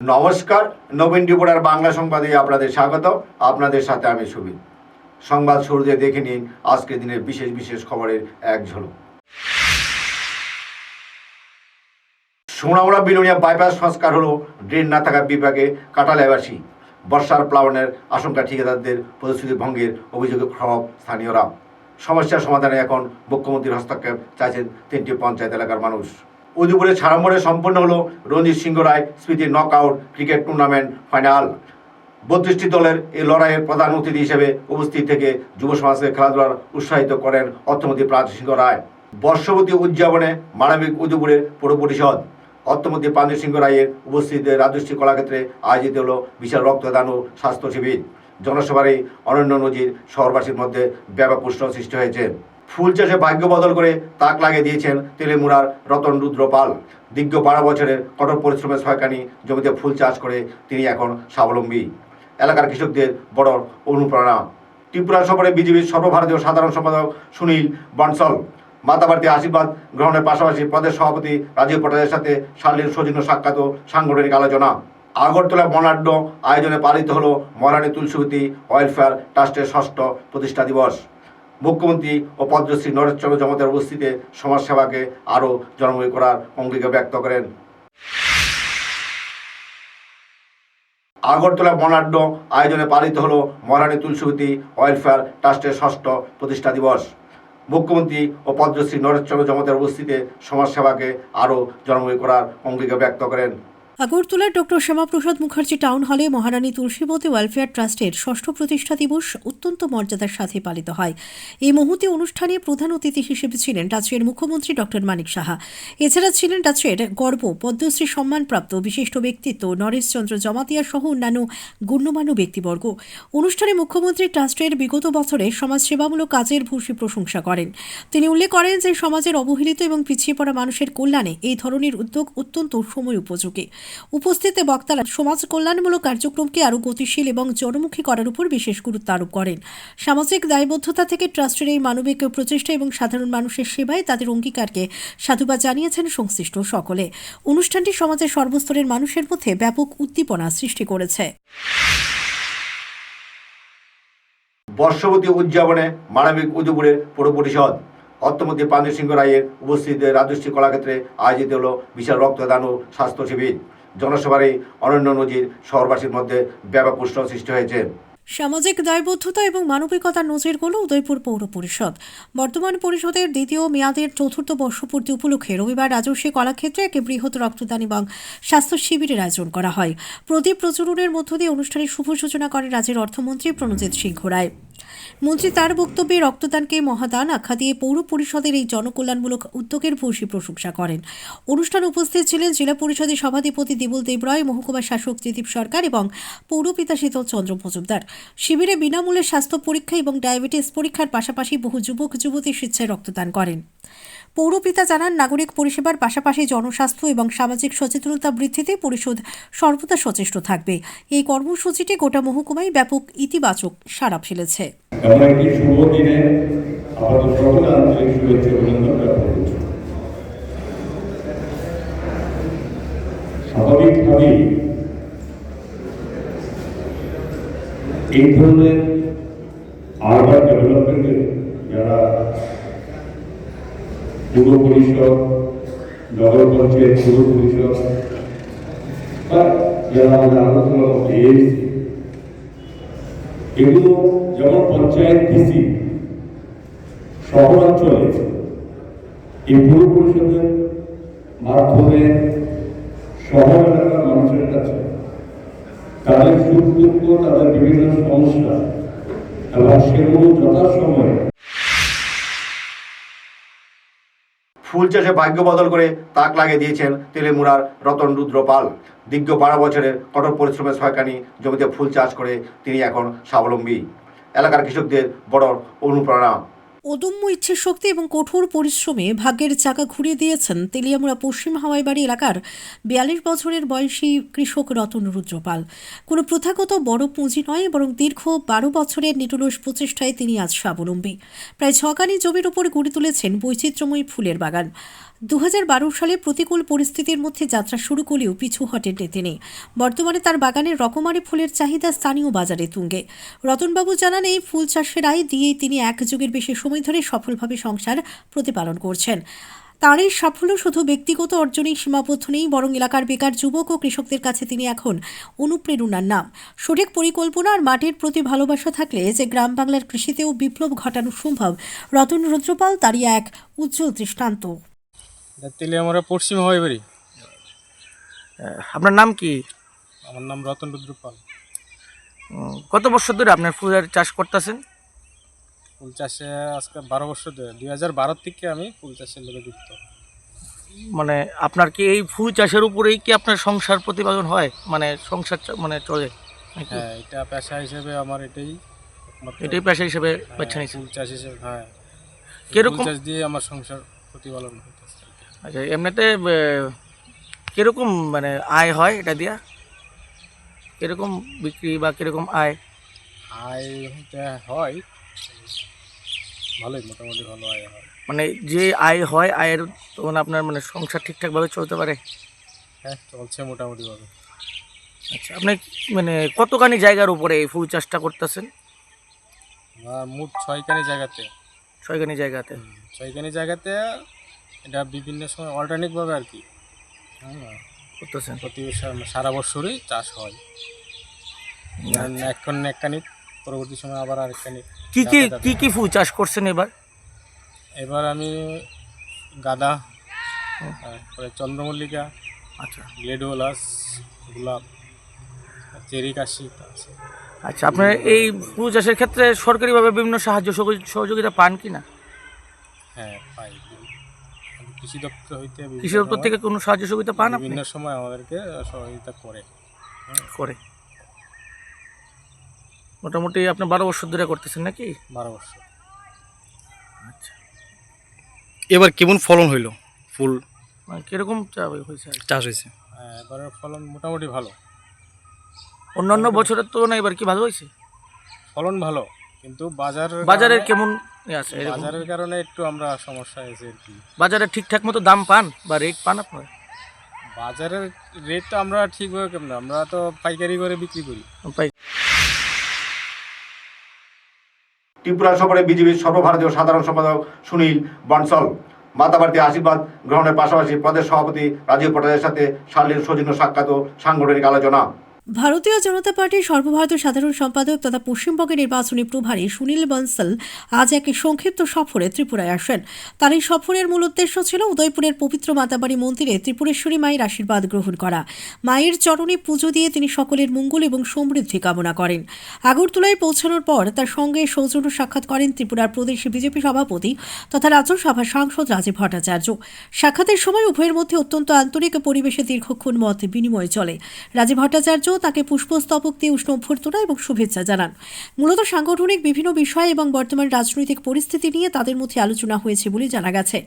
নমস্কার, নবীন রিপোর্টার বাংলা সংবাদে আপনাদের স্বাগত। আপনাদের সাথে আমি সুবীর। সংবাদ শুরুতে দেখে নিন আজকের দিনের বিশেষ বিশেষ খবরের এক ঝলক। সোনামুড়া বিলোনিয়া বাইপাস সংস্কার হলো ড্রেন না থাকা বিভাগে কাটালেবাসী বর্ষার প্লাবনের আশঙ্কা ঠিকাদারদের প্রতিশ্রুতি ভঙ্গের অভিযোগে ক্ষোভ স্থানীয়রা। সমস্যার সমাধানে এখন মুখ্যমন্ত্রীর হস্তক্ষেপ চাইছেন তিনটি পঞ্চায়েত এলাকার মানুষ। উদয়পুরে ছাড়ামোড়ে সম্পন্ন হলো রঞ্জিত সিংহ রায় স্মৃতি নকআউট ক্রিকেট টুর্নামেন্ট ফাইনাল বত্রিশটি দলের এই লড়াইয়ের প্রধান অতিথি হিসেবে উপস্থিত থেকে যুব সমাজকে খেলাধুলার উৎসাহিত করেন অর্থমন্ত্রী প্রাণ সিংহ রায়। বর্ষবতী উদযাপনে মানবিক উদয়পুরের পৌর পরিষদ। অর্থমন্ত্রী পাঞ্জু সিংহ রায়ের উপস্থিতিতে রাজশ্রী কলাক্ষেত্রে আয়োজিত হলো বিশাল রক্তদান ও স্বাস্থ্য শিবির। জনসভার এই অনন্য নজির শহরবাসীর মধ্যে ব্যাপক উষ্ণ সৃষ্টি হয়েছে। ফুল চাষে ভাগ্য বদল করে তাক লাগিয়ে দিয়েছেন তেলেমুড়ার রতন রুদ্র পাল দীর্ঘ বারো বছরের কঠোর পরিশ্রমের সহায়কানি জমিতে ফুল চাষ করে তিনি এখন স্বাবলম্বী। এলাকার কৃষকদের বড় অনুপ্রেরণা। ত্রিপুরা সফরে বিজেপির সর্বভারতীয় সাধারণ সম্পাদক সুনীল বনসল মাতাবাড়িতে আশীর্বাদ গ্রহণের পাশাপাশি প্রদেশ সভাপতি রাজীব পটেলের সাথে শালীন সৌজন্য সাক্ষাৎ ও সাংগঠনিক আলোচনা। আগরতলা বর্ণাঢ্য আয়োজনে পালিত হল মহারানী তুলসীবতী ওয়েলফেয়ার ট্রাস্টের ষষ্ঠ প্রতিষ্ঠা দিবস। মুখ্যমন্ত্রী ও পদ্মশ্রী নরেশচন্দ্র জমতের উপস্থিতিতে সমাজসেবাকে আরও জনময় করার অঙ্গীকার ব্যক্ত করেন। আগরতলা বর্ণাঢ্য আয়োজনে পালিত হল মহারানী তুলসীবতী ওয়েলফেয়ার ট্রাস্টের ষষ্ঠ প্রতিষ্ঠা দিবস। মুখ্যমন্ত্রী ও পদ্মশ্রী নরেশচন্দ্র জমতের উপস্থিতিতে সমাজসেবাকে আরও জনময় করার অঙ্গীকার ব্যক্ত করেন। আগরতলার ডক্টর শ্যামাপ্রসাদ মুখার্জি টাউন হলে মহারানী তুলসীবতী ওয়েলফেয়ার ট্রাস্টের ষষ্ঠ প্রতিষ্ঠা দিবস অত্যন্ত মর্যাদার সাথে পালিত হয়। এই মুহূর্তে অনুষ্ঠানে প্রধান অতিথি হিসেবে ছিলেন রাজ্যের মুখ্যমন্ত্রী ডক্টর মানিক সাহা। এছাড়া ছিলেন রাজ্যের গর্ব, পদ্মশ্রী সম্মানপ্রাপ্ত বিশিষ্ট ব্যক্তিত্ব নরেশচন্দ্র জমাতিয়া সহ অন্যান্য গণ্যমান্য ব্যক্তিবর্গ। অনুষ্ঠানে মুখ্যমন্ত্রী ট্রাস্টের বিগত বছরে সমাজসেবামূলক কাজের ভূষী প্রশংসা করেন। তিনি উল্লেখ করেন যে সমাজের অবহেলিত এবং পিছিয়ে পড়া মানুষের কল্যাণে এই ধরনের উদ্যোগ অত্যন্ত সময় উপযোগী। উপস্থিত বক্তারা সমাজ কল্যাণমূলক কার্যক্রমকে আরও গতিশীল এবং জনমুখী করার উপর বিশেষ গুরুত্ব আরোপ করেন। সামাজিক দায়বদ্ধতা থেকে ট্রাস্টের এই মানবিক প্রচেষ্টা এবং সাধারণ মানুষের সেবায় তাদের অঙ্গীকারকে সাধুবাদ জানিয়েছেন সংশ্লিষ্ট সকলে। অনুষ্ঠানটি সমাজের সর্বস্তরের মানুষের মধ্যে ব্যাপক উদ্দীপনা সৃষ্টি করেছে। বর্ষবতী উদযাপনে মানবিক উদয়পুরের পৌর পরিষদ অর্থমন্ত্রী পাঞ্জু সিংহ রায়ের উপস্থিতিতে রাজশ্রী কলাক্ষেত্রে আয়োজিত হলো বিশাল রক্তদান ও স্বাস্থ্য শিবির। জনসভার এই অনন্য নজির শহরবাসীর মধ্যে ব্যাপক উষ্ণ সৃষ্টি হয়েছে। সামাজিক দায়বদ্ধতা এবং মানবিকতার নজির হল উদয়পুর পৌর পরিষদ। বর্তমান পরিষদের দ্বিতীয় মেয়াদের চতুর্থ বর্ষপূর্তি উপলক্ষে রবিবার রাজস্বী কলাক্ষেত্রে একটি বৃহৎ রক্তদান এবং স্বাস্থ্য শিবিরের আয়োজন করা হয়। প্রদীপ প্রচুরণের মধ্য দিয়ে অনুষ্ঠানের শুভ সূচনা করেন রাজ্যের অর্থমন্ত্রী প্রণজিৎ সিংহ রায়। মন্ত্রী তার বক্তব্যে রক্তদানকে মহাদান আখ্যা দিয়ে পৌর পরিষদের এই জনকল্যাণমূলক উদ্যোগের ভূয়সী প্রশংসা করেন। অনুষ্ঠানে উপস্থিত ছিলেন জেলা পরিষদের সভাধিপতি দেবুল দেব রায় মহকুমা শাসক ত্রিদীপ সরকার এবং পৌরপিতা শীতল চন্দ্র মজুমদার। শিবিরে বিনামূল্যে স্বাস্থ্য পরীক্ষা এবং ডায়াবেটিস পরীক্ষার পাশাপাশি বহু যুবক, যুবতী স্বেচ্ছায় রক্তদান করেন। পৌরপিতা জানান, নাগরিক পরিষেবার পাশাপাশি জনস্বাস্থ্য এবং সামাজিক সচেতনতা বৃদ্ধিতে পরিষদ সর্বদা সচেষ্ট থাকবে। এই কর্মসূচিটি গোটা মহকুমায় ব্যাপক ইতিবাচক সাড়া ফেলেছে। স্বাভাবিকভাবেই এই ধরনের আরবান ডেভেলপমেন্টে যারা যুব পরিষদ নগর পঞ্চায়েত পরিষদ বা যারা আমাদের আলোচনা এএসসি এগুলো যেমন পঞ্চায়েত ডিসি শহরাঞ্চলে এই পৌর পরিষদের মাধ্যমে শহর এলাকার মানুষের কাছে তাদের সুখ দুঃখ, তাদের বিভিন্ন সমস্যা এবং সেগুলো যথাসময়ে ফুল চাষে ভাগ্য বদল করে তাক লাগিয়ে দিয়েছেন তেলেমুড়ার রতন রুদ্র পাল দীর্ঘ বারো বছরের কঠোর পরিশ্রমের সহায়কানি জমিতে ফুল চাষ করে তিনি এখন স্বাবলম্বী। এলাকার কৃষকদের বড় অনুপ্রেরণা। অদম্য ইচ্ছে শক্তি এবং কঠোর পরিশ্রমে ভাগ্যের চাকা ঘুরিয়ে দিয়েছেন তেলিয়ামুড়া পশ্চিম হাওয়াইবাড়ি এলাকার বিয়াল্লিশ বছরের বয়সী কৃষক রতন রুদ্রপাল। কোনো প্রথাগত বড় পুঁজি নয়, বরং দীর্ঘ বারো বছরের নিটলস প্রচেষ্টায় তিনি আজ স্বাবলম্বী। প্রায় ছকানি জমির ওপর গড়ে তুলেছেন বৈচিত্র্যময় ফুলের বাগান। দু হাজার বারো সালে প্রতিকূল পরিস্থিতির মধ্যে যাত্রা শুরু করলেও পিছু হটেননি তিনি। বর্তমানে তার বাগানের রকমারি ফুলের চাহিদা স্থানীয় বাজারে তুঙ্গে। রতনবাবু জানান, এই ফুল চাষের আয় দিয়েই তিনি এক যুগের বেশি সময় ধরে সফলভাবে সংসার প্রতিপালন করছেন। তার এই সাফল্য শুধু ব্যক্তিগত অর্জনেই সীমাবদ্ধ নেই, বরং এলাকার বেকার যুবক ও কৃষকদের কাছে তিনি এখন অনুপ্রেরণার নাম। সঠিক পরিকল্পনা আর মাটির প্রতি ভালোবাসা থাকলে যে গ্রাম বাংলার কৃষিতেও বিপ্লব ঘটানো সম্ভব, রতন রুদ্রপাল তারই এক উজ্জ্বল দৃষ্টান্ত। তেলে আমরা পশ্চিম হয় বাড়ি আপনার নাম কি? আমার নাম রতন রুদ্রপাল উম, কত বছর ধরে আপনার ফুলের চাষ করতেছেন? ফুল চাষে আজকে বারো বছর ধরে। দুই হাজার বারো থেকে আমি ফুল চাষের লোকে যুক্ত। মানে আপনার কি এই ফুল চাষের উপরেই কি আপনার সংসার প্রতিপাদন হয়? মানে সংসার মানে চলে? হ্যাঁ এটা পেশা হিসেবে আমার এটাই এটাই পেশা হিসেবে হ্যাঁ, বাচ্চা নিয়েছেন? ফুল চাষ হিসেবে হ্যাঁ। কিরকম- চাষ দিয়ে আমার সংসার প্রতিপালন হইতেছে আচ্ছা এমনিতে কীরকম মানে আয় হয় এটা দিয়া? কীরকম বিক্রি বা কীরকম আয়? আয় হয়। ভালোই মোটামুটি ভালো আয় হয়। মানে যে আয় হয় আয়ের তখন আপনার মানে সংসার ঠিকঠাকভাবে চলতে পারে? হ্যাঁ চলছে মোটামুটি ভাবে আচ্ছা আপনি মানে কতখানি জায়গার উপরে এই ফুল চাষটা করতেছেন? মোট ছয়খানি জায়গাতে। ছয়খানি জায়গাতে। ছয়খানি জায়গাতে এটা বিভিন্ন সময় অল্টারনেটভাবে আর কি। হ্যাঁ করতেছেন। প্রতি সারা বছরই চাষ হয়। এখন একখানি পরবর্তী সময় আবার আরেকখানি। কি কী কী কী কি ফুল চাষ করছেন এবার? এবার আমি গাঁদা তারপরে চন্দ্রমল্লিকা আচ্ছা। গ্লেডোলাস গোলাপ চেরি কাশি আছে। আচ্ছা আপনার এই ফুল চাষের ক্ষেত্রে সরকারিভাবে বিভিন্ন সাহায্য সহযোগিতা পান কি না হ্যাঁ পাই। কৃষি দপ্তর হইতে কৃষি দপ্তর থেকে কোনো সাহায্য সুবিধা পান আপনি? বিভিন্ন সময় আমাদেরকে সহযোগিতা করে। করে। মোটামুটি আপনি বারো বছর ধরে করতেছেন নাকি? বারো বছর। আচ্ছা। এবার কেমন ফলন হইল? ফুল? মানে কীরকম হয়েছে চাষ হয়েছে? হ্যাঁ এবারের ফলন মোটামুটি ভালো। অন্যান্য বছরের তুলনায় এবার কি ভালো হয়েছে? ফলন ভালো কিন্তু বাজার বাজারের কেমন আছে এরকম? বাজারের কারণে একটু আমরা সমস্যা হয়েছে আর কি। বাজারে ঠিকঠাক মতো দাম পান বা রেট পান আপনার? বাজারের রেট তো আমরা ঠিকভাবে কেমন আমরা তো পাইকারি করে বিক্রি করি। ত্রিপুরা সফরে বিজেপির সর্বভারতীয় সাধারণ সম্পাদক সুনীল বনসল। মাতাবাড়িতে আশীর্বাদ গ্রহণের পাশাপাশি প্রদেশ সভাপতি রাজীব পটেলের সাথে শালীন সৌজন্য সাক্ষাৎ ও সাংগঠনিক আলোচনা। ভারতীয় জনতা পার্টির সর্বভারতীয় সাধারণ সম্পাদক তথা পশ্চিমবঙ্গের নির্বাচনী প্রভারী সুনীল বনসল আজ এক সংক্ষিপ্ত সফরে ত্রিপুরায় আসেন। তার এই সফরের মূল উদ্দেশ্য ছিল উদয়পুরের পবিত্র মাতাবাড়ি মন্দিরে ত্রিপুরেশ্বরী মায়ের আশীর্বাদ গ্রহণ করা। মায়ের চরণে পুজো দিয়ে তিনি সকলের মঙ্গল এবং সমৃদ্ধি কামনা করেন। আগরতলায় পৌঁছানোর পর তার সঙ্গে সৌজন্য সাক্ষাৎ করেন ত্রিপুরার প্রদেশ বিজেপি সভাপতি তথা রাজ্যসভার সাংসদ রাজীব ভট্টাচার্য। সাক্ষাতের সময় উভয়ের মধ্যে অত্যন্ত আন্তরিক পরিবেশে দীর্ঘক্ষণ মত বিনিময় চলে। রাজীব ভট্টাচার্য তাকে পুষ্পস্তবক দিয়ে উষ্ণ অভ্যর্থনা এবং শুভেচ্ছা জানান। মূলত সাংগঠনিক বিভিন্ন বিষয় এবং বর্তমান রাজনৈতিক পরিস্থিতি নিয়ে তাদের মধ্যে আলোচনা হয়েছে বলে জানা গেছে।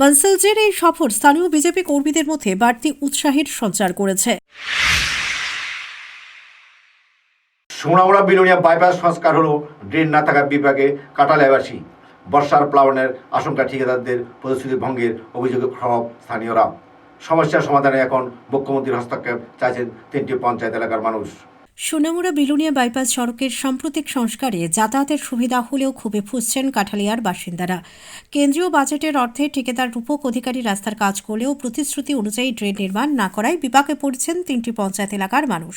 বানসেলজের এই সফর স্থানীয় বিজেপি কর্মীদের মধ্যে বাড়তি উৎসাহের সঞ্চার করেছে। সোনামুড়া বিলোনিয়া বাইপাস সংস্কার হলো ড্রেন না থাকা বিভাগে কাটাল এবাসী। বর্ষার প্লাবনের আশঙ্কা ঠিকাদারদের প্রতিশ্রুতি ভঙ্গের অভিযোগে ক্ষোভ স্থানীয়রা। সমস্যার সমাধানে এখন মুখ্যমন্ত্রীর হস্তক্ষেপ চাইছেন তিনটি পঞ্চায়েত এলাকার মানুষ। সোনামুড়া বিলুনিয়া বাইপাস সড়কের সাম্প্রতিক সংস্কারে যাতায়াতের সুবিধা হলেও খুবই ফুসছেন কাঠালিয়ার বাসিন্দারা। কেন্দ্রীয় বাজেটের অর্থে ঠিকাদার রূপক অধিকারী রাস্তার কাজ করলেও প্রতিশ্রুতি অনুযায়ী ড্রেন নির্মাণ না করায় বিপাকে পড়ছেন তিনটি পঞ্চায়েত এলাকার মানুষ।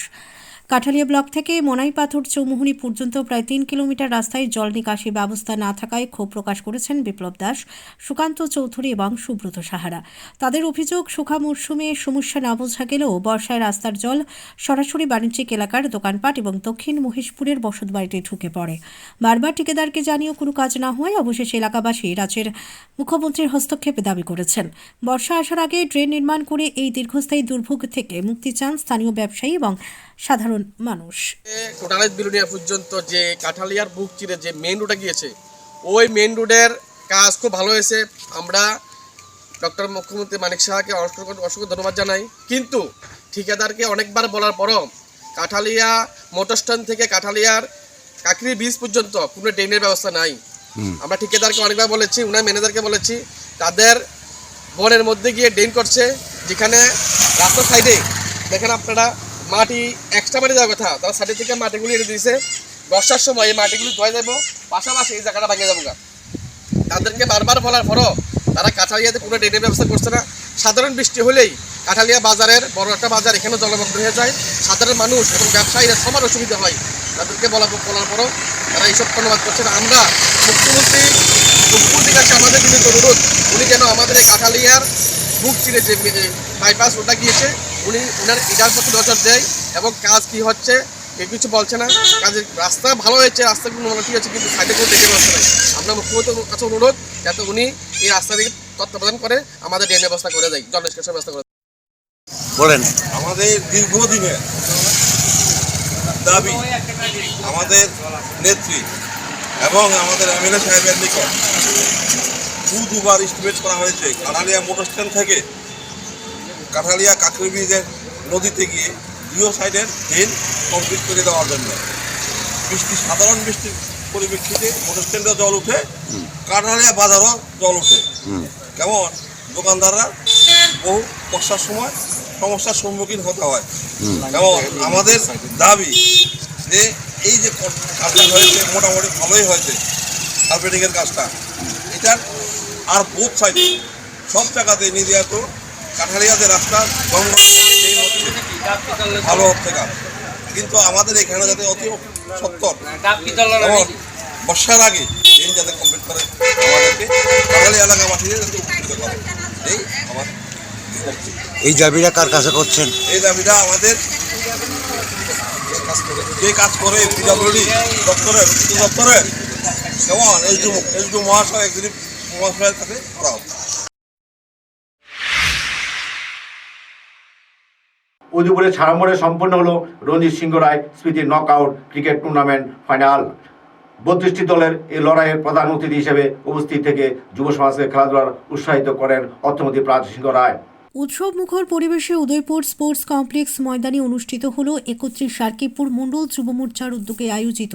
কাঠালিয়া ব্লক থেকে মনাইপাথর চৌমুহনী পর্যন্ত প্রায় তিন কিলোমিটার রাস্তায় জল নিকাশি ব্যবস্থা না থাকায় ক্ষোভ প্রকাশ করেছেন বিপ্লব দাস, সুকান্ত চৌধুরী এবং সুব্রত সাহারা। তাদের অভিযোগ সুখা মরশুমে সমস্যা না বোঝা গেলেও বর্ষায় রাস্তার জল সরাসরি বাণিজ্যিক এলাকার দোকানপাট এবং দক্ষিণ মহেশপুরের বসতবাড়িতে ঢুকে পড়ে। বারবার ঠিকাদারকে জানিয়েও কোনো কাজ না হওয়ায় অবশেষে এলাকাবাসী রাজ্যের মুখ্যমন্ত্রীর হস্তক্ষেপে দাবি করেছেন। বর্ষা আসার আগে ড্রেন নির্মাণ করে এই দীর্ঘস্থায়ী দুর্ভোগ থেকে মুক্তি চান স্থানীয় ব্যবসায়ী এবং সাধারণ মানুষ। কোটালাইজ বিলুনিয়া পর্যন্ত যে কাঠালিয়ার বুক চিরে যে মেন রোডে গিয়েছে ওই মেন রোডের কাজ খুব ভালো হয়েছে। আমরা ডক্টর মুখ্যমন্ত্রী মানিক সাহাকে অসংখ্য অসংখ্য ধন্যবাদ জানাই। কিন্তু ঠিকাদারকে অনেকবার বলার পরও কাঠালিয়া মোটর স্ট্যান্ড থেকে কাঠালিয়ার কাকরি ব্রিজ পর্যন্ত কোনো ড্রেনের ব্যবস্থা নাই। আমরা ঠিকাদারকে অনেকবার বলেছি উনার ম্যানেজারকে বলেছি তাদের বনের মধ্যে গিয়ে ড্রেন করছে যেখানে রাস্তার সাইডে দেখেন আপনারা মাটি এক্সট্রা মাটি দেওয়ার কথা। তারা সাইডে থেকে মাটিগুলি এনে দিয়েছে। বর্ষার সময় এই মাটিগুলি ধোয়া যাব পাশাপাশি এই জায়গাটা ভাঙিয়ে যাব। তাদেরকে বারবার বলার পরও তারা কাঁঠালিয়াতে কোনো ড্রেনের ব্যবস্থা করছে না। সাধারণ বৃষ্টি হলেই কাঁঠালিয়া বাজারের বড় একটা বাজার এখানে জলমগ্ন হয়ে যায়। সাধারণ মানুষ এবং ব্যবসায়ীরা সবার অসুবিধা হয়। তাদেরকে বলা বলার পরও তারা এইসব ধন্যবাদ করছে না। আমরা মুখ্যমন্ত্রী মুখ্যমন্ত্রীর কাছে আমাদের কিন্তু অনুরোধ, উনি যেন আমাদের এই কাঁঠালিয়ার বুক চিরে যে বাইপাস ওটা গিয়েছে উনি ওনার এটার প্রতি নজর দেয় এবং কাজ কি হচ্ছে কেউ কিছু বলছে না। কাজের রাস্তা ভালো হয়েছে রাস্তাগুলো উন্নতি আছে কিন্তু সাইডে কোনো দেখে ব্যবস্থা নেই। আমরা মুখ্যমন্ত্রীর কাছে অনুরোধ যাতে উনি এই রাস্তা থেকে তত্ত্বাবধান করে আমাদের ড্রেন ব্যবস্থা করে দেয় জল নিষ্কাশনের ব্যবস্থা করে দেয়। বলেন। আমাদের দীর্ঘদিনের দাবি আমাদের নেত্রী এবং আমাদের এমএলএ সাহেবের নিকট দু দুবার ইস্টিমেট করা হয়েছে। কাঠালিয়া মোটর স্ট্যান্ড থেকে কাঠালিয়া কাকরি ব্রিজের নদীতে গিয়ে দুই সাইডের ড্রেন কমপ্লিট করে দেওয়ার জন্য। বৃষ্টি সাধারণ বৃষ্টির পরিপ্রেক্ষিতে মোটর স্ট্যান্ডে জল উঠে কাঠালিয়া বাজারও জল উঠে। কেমন? দোকানদাররা বহু বর্ষার সময় সমস্যার সম্মুখীন হতে হয়। এবং আমাদের দাবি যে এই যে কাজটা হয়েছে মোটামুটি ভালোই হয়েছে। কার্পেটিংয়ের কাজটা। এটার আর বোথ সাইডে। সব জায়গাতে নিয়ে তো। কাঠালিয়াতে রাস্তা জঙ্গল ভালো হচ্ছে কাজ কিন্তু আমাদের এখানে যাতে অতি সত্তর বর্ষার আগে ট্রেন যাতে কমপ্লিট করে আমাদেরকে কাঠালিয়া এলাকাবাসীদের যাতে উপকৃত করে। এই আমার এই দাবিটা কার কাছে করছেন? এই দাবিটা আমাদের যে কাজ করে পিডাব্লিউডি দপ্তরে উচ্চ দপ্তরে কেমন? এসডি এসডি মহাশয় একদিন মহাশয়ের কাছে করা হচ্ছে উদয়পুরে সম্পন্ন হলো রঞ্জিত সিংহ রায় স্মৃতি knockout cricket tournament final বত্রিশটি দলের এই লড়াইয়ের প্রধান অতিথি হিসেবে উপস্থিত থেকে যুব সমাজকে খেলাধুলার উৎসাহিত করেন অর্থমন্ত্রী প্রাজ সিংহ রায়। উৎসব মুখর পরিবেশে উদয়পুর স্পোর্টস কমপ্লেক্স ময়দানে অনুষ্ঠিত হল একত্রিশ সার্কিপুর মণ্ডল যুব মোর্চার উদ্যোগে আয়োজিত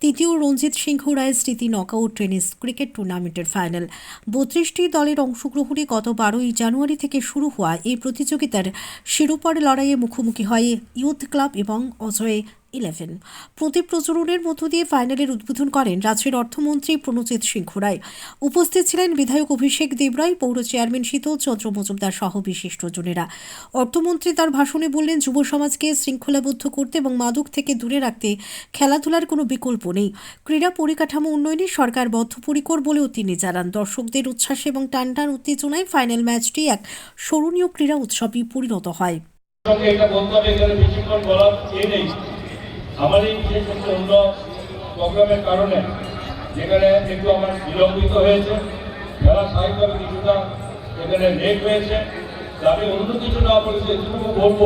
তৃতীয় রঞ্জিত সিংহ রায় স্মৃতি নকআউট টেনিস ক্রিকেট টুর্নামেন্টের ফাইনাল। বত্রিশটি দলের অংশগ্রহণে গত বারোই জানুয়ারি থেকে শুরু হওয়া এই প্রতিযোগিতার শিরোপার লড়াইয়ে মুখোমুখি হয় ইউথ ক্লাব এবং অজয় ইলেভেন। প্রদীপ প্রচুরণের মধ্য দিয়ে ফাইনালের উদ্বোধন করেন রাজ্যের অর্থমন্ত্রী প্রণজিৎ সিংহ রায়। উপস্থিত ছিলেন বিধায়ক অভিষেক দেবরায় পৌর চেয়ারম্যান শীতল চন্দ্র মজুমদার সহ বিশিষ্টজনেরা। অর্থমন্ত্রী তার ভাষণে বললেন, যুব সমাজকে শৃঙ্খলাবদ্ধ করতে এবং মাদক থেকে দূরে রাখতে খেলাধুলার কোনো বিকল্প নেই। ক্রীড়া পরিকাঠামো উন্নয়নে সরকার বদ্ধপরিকর বলেও তিনি জানান। দর্শকদের উচ্ছ্বাসে এবং টানটান উত্তেজনায় ফাইনাল ম্যাচটি এক স্মরণীয় ক্রীড়া উৎসবে পরিণত হয়। আমার এই বিশেষ একটা অন্য প্রোগ্রামের কারণে, যেখানে একটু আমার বিলম্বিত হয়েছে, খেলা স্বাভাবিকভাবে কিছুটা এখানে লেট হয়েছে। আমি অন্য কিছু না বলে যেটুকু বলব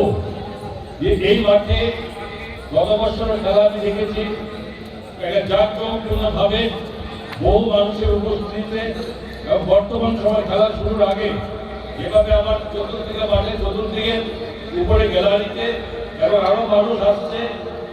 যে এই মাঠে গত বছরের খেলা আমি দেখেছি একটা জাঁকজমকপূর্ণভাবে বহু মানুষের উপস্থিতিতে এবং বর্তমান সময় খেলা শুরুর আগে যেভাবে আমার চতুর্দিকে মাঠে চতুর্দিকে উপরে গ্যালারিতে এবং আরও মানুষ আসছে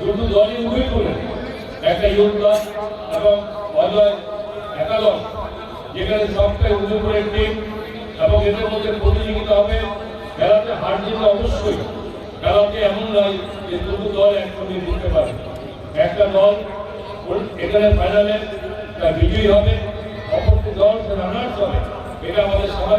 দুটো দলই উভয় করে একটা দল এবং অজয় একাদশ, যেখানে সবটাই উদয়পুরের টিম এবং এদের মধ্যে প্রতিযোগিতা হবে। খেলাতে হার জিত অবশ্যই খেলাতে এমন নয় যে দুটো দল একসঙ্গে জিততে পারে। একটা দল এখানে ফাইনালে বিজয়ী হবে, অপরটি দল রানার্স হবে, এটা আমাদের সবাই